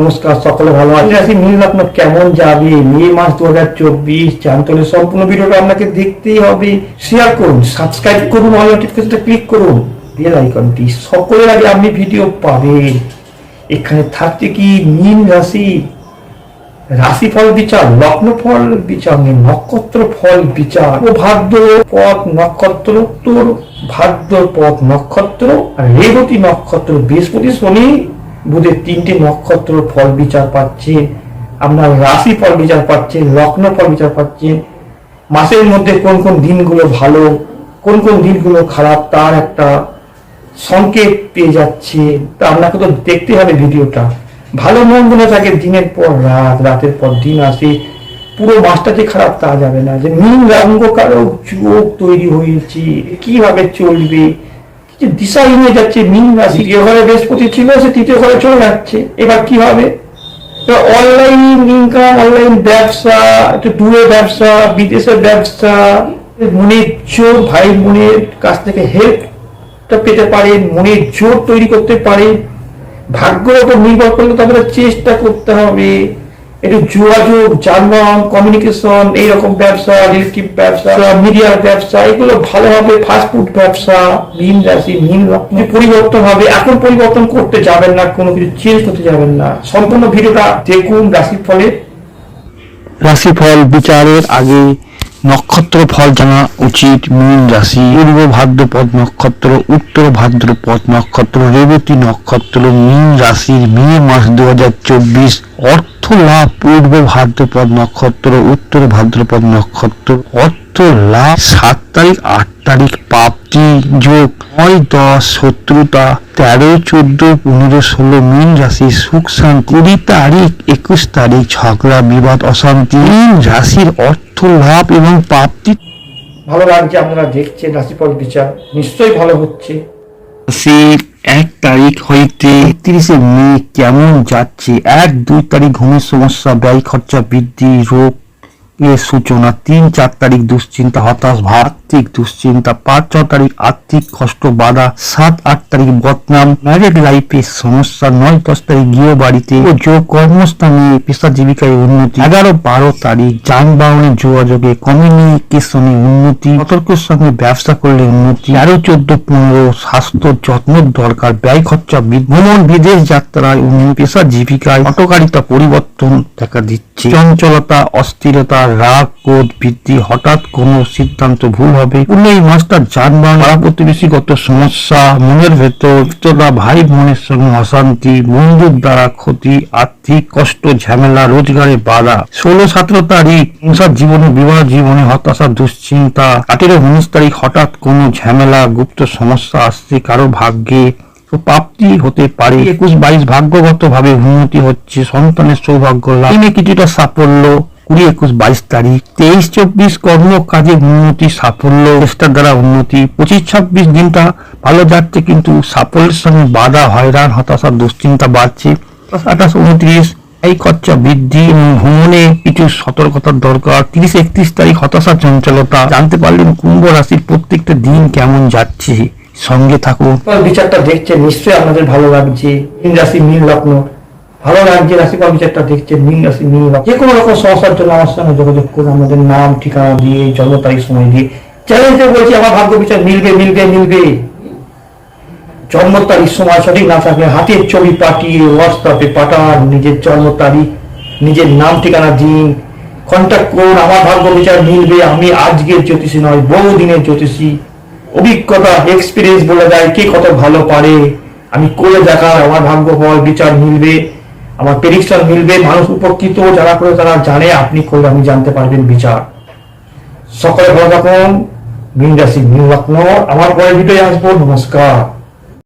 নমস্কার, সকলে ভালো আছেন? আছি নীল রত্ন কেমন যাবে? মে মাস দু হাজার চব্বিশ, জানতে হলে সম্পূর্ণ ভিডিওটা আপনাকে দেখতেই হবে। শেয়ার করুন সাবস্ক্রাইব করুন নোটিফিকেশনটা ক্লিক করুন। বেল আইকনটি সকলের আগে আপনি ভিডিও পাবেন। এখানে থাকছে কি? মীন রাশি। রাশিফল বিচার লগ্ন ফল বিচার নেই নক্ষত্র ফল বিচার। ও ভাদ্র পথ নক্ষত্র, উত্তর ভাদ্র পথ নক্ষত্র রেবতী নক্ষত্র, বৃহস্পতি, শনি বুধের তিনটে নক্ষত্র ফল বিচার পাচ্ছে, আপনার রাশি ফল বিচার পাচ্ছেন লগ্ন ফল বিচার পাচ্ছেন মাসের মধ্যে কোন কোন দিনগুলো ভালো, কোন কোন দিনগুলো খারাপ, তার একটা সংকেত পেয়ে যাচ্ছে। তা আপনাকে তো দেখতে হবে ভিডিওটা। ভালো মন্দ থাকে দিনের পর রাত, রাতের পর দিন আসে। পুরো মাসটা যে খারাপ তা যাবে না। যে মিন রঙ্গ অঙ্গকারক চোখ তৈরি হয়েছে কীভাবে চলবে? যে দিশাহীন হয়ে যাচ্ছে মীন রাশি তৃতীয় ঘরে বৃহস্পতি ছিল সে তৃতীয় ঘরে চলে যাচ্ছে। এবার কি হবে? অনলাইন ইনকাম অনলাইন ব্যবসা একটু দূরে ব্যবসা বিদেশের ব্যবসা মনের জোর ভাই বোনের কাছ থেকে হেল্পটা পেতে পারেন মনের জোর তৈরি করতে পারেন ভাগ্যের উপর নির্ভর করলে তাদের চেষ্টা করতে হবে। একটু যোগাযোগ যানবাহন কমিউনিকেশন এইরকম ব্যবসা ইলেকট্রিক ব্যবসা মিডিয়ার ব্যবসা, এগুলো ভালো হবে ফাস্টফুড ব্যবসা, মিন রাশি, মিন রকম পরিবর্তন হবে, এখন পরিবর্তন করতে যাবেন না, কোনো কিছু চেঞ্জ করতে যাবেন না। সম্পূর্ণ ভিডিওটা দেখুন, রাশির ফলে। রাশিফল বিচারের আগে নক্ষত্র ফল জানা উচিত, মীন রাশি, পূর্ব ভাদ্রপদ নক্ষত্র, উত্তর ভাদ্রপদ নক্ষত্র, রেবতী নক্ষত্র, মীন রাশির মে মাস দু চব্বিশ, অর্থ লাভ পূর্ব ভাদ্রপদ নক্ষত্র, উত্তর ভাদ্রপদ নক্ষত্র? অর্থ লাভ? সাত তারিখ, আট তারিখ প্রাপ্তি যোগ, নয়, দশ, শত্রুতা, তেরো, চোদ্দ, পনেরো, ষোলো, মীন রাশি, সুখ, শান্তি। কুড়ি তারিখ, একুশ তারিখ, ঝগড়া, বিবাদ, অশান্তি। মীন রাশির অর্থ লাভ এবং প্রাপ্তি ভালো লাগছে, আপনারা দেখছেন রাশিফল বিচার। নিশ্চয়ই ভালো হচ্ছে। রাশির এক তারিখ হইতে একত্রিশে মে কেমন যাচ্ছে? এক, দুই তারিখ ঘুমের সমস্যা, ব্যয় খরচা বৃদ্ধি, রোগ এর সূচনা তিন, চার তারিখ দুশ্চিন্তা, হতাশ ভাব আর্থিক দুশ্চিন্তা, পাঁচ, ছ তারিখ আর্থিক কষ্ট, বাধা, সাত, আট তারিখ বদনাম ম্যারেড লাইফে সমস্যা, নয়, দশ তারিখ গৃহ বাড়িতে ও যোগ কর্মস্থানে পেশা জীবিকায় উন্নতি, এগারো, বারো তারিখ যানবাহনের যোগাযোগে কমিউনিকেশনে উন্নতি, সতর্কের সঙ্গে ব্যবসা করলে উন্নতি, তেরো, চোদ্দ, পনেরো, স্বাস্থ্য যত্ন দরকার, ব্যয় খরচা। ভ্রমণ, বিদেশ যাত্রায় উন্নতি পেশা জীবিকায়, অটকারিতা পরিবর্তন দেখা দিচ্ছে, চঞ্চলতা, অস্থিরতা রাগ, ক্রোধ ভিত্তি হঠাৎ কোনো সিদ্ধান্ত ভুল হবে? এই মাসটা যানবাহন পাড়া প্রতিবেশীগত সমস্যা, মনের ভেতর ভাই বোনের সঙ্গে অশান্তি, বন্ধুর দ্বারা ক্ষতি, আর্থিক কষ্ট, ঝামেলা, রোজগারে বাধা, ষোলো সতেরো তারিখ সংসার জীবনে বিবাহ জীবনে হতাশা, দুশ্চিন্তা, আঠেরো উনিশ তারিখ হঠাৎ কোনো ঝামেলা, গুপ্ত সমস্যা আসছে কারও ভাগ্যে? প্রাপ্তি হতে পারে। একুশ বাইশ ভাগ্যগত ভাবে উন্নতি হচ্ছে, সন্তানের সৌভাগ্য লাভ। কিছুটা সাফল্য। কুড়ি একুশ, বাইশ তারিখ, তেইশ, চব্বিশ, কর্ম কাজে উন্নতি, সাফল্য, চেষ্টার দ্বারা উন্নতি, পঁচিশ, ছাব্বিশ দিনটা ভালো যাচ্ছে কিন্তু সাফল্যের সঙ্গে বাধা, হয়রান, হতাশা, দুশ্চিন্তা বাড়ছে। আঠাশ, উনত্রিশ, এই খরচা বৃদ্ধি এবং ভ্রমণে কিছু সতর্কতার দরকার। তিরিশ, একত্রিশ তারিখ, হতাশা, চঞ্চলতা। জানতে পারলেন কুম্ভ রাশির প্রত্যেকটা দিন কেমন যাচ্ছে। সঙ্গে থাকুন। বিচারটা দেখছেন, নিশ্চয়ই আপনাদের ভালো লাগছে। মীন রাশি, মীন লগ্ন। ভালো লাগছে রাশিফল বিচারটা দেখছেন মীন রাশি লগ্ন যে কোনো রকম সমস্যার জন্য আমার সঙ্গে যোগাযোগ করুন আমাদের নাম, ঠিকানা দিয়ে, জন্ম তারিখ, সময় দিয়ে। চ্যালেঞ্জে বলছি, আমার ভাগ্য বিচার মিলবে মিলবে মিলবে। জন্ম তারিখ, সময় সঠিক না থাকলে হাতের ছবি পাঠিয়ে হোয়াটসঅ্যাপে পাঠান, নিজের জন্ম তারিখ, নিজের নাম, ঠিকানা দিন। কন্ট্যাক্ট করুন, আমার ভাগ্য বিচার মিলবে, আমি আজকের জ্যোতিষী নয়, বহুদিনের জ্যোতিষী। অভিজ্ঞতা এক্সপিরিয়েন্স বলে দেয় কে কত ভালো পারে। আমি করে দেখার আমার ভাগ্য ফল বিচার মিলবে। আমার প্রেডিকশন মিলবে, মানুষ উপকৃত, যারা করে তারা জানে, আপনি করে আমি জানতে পারবেন বিচার। সকলে ভালো থাকুন। বিন্দাসি নিউ মিন আমার পরে ভিডিও আসব। নমস্কার।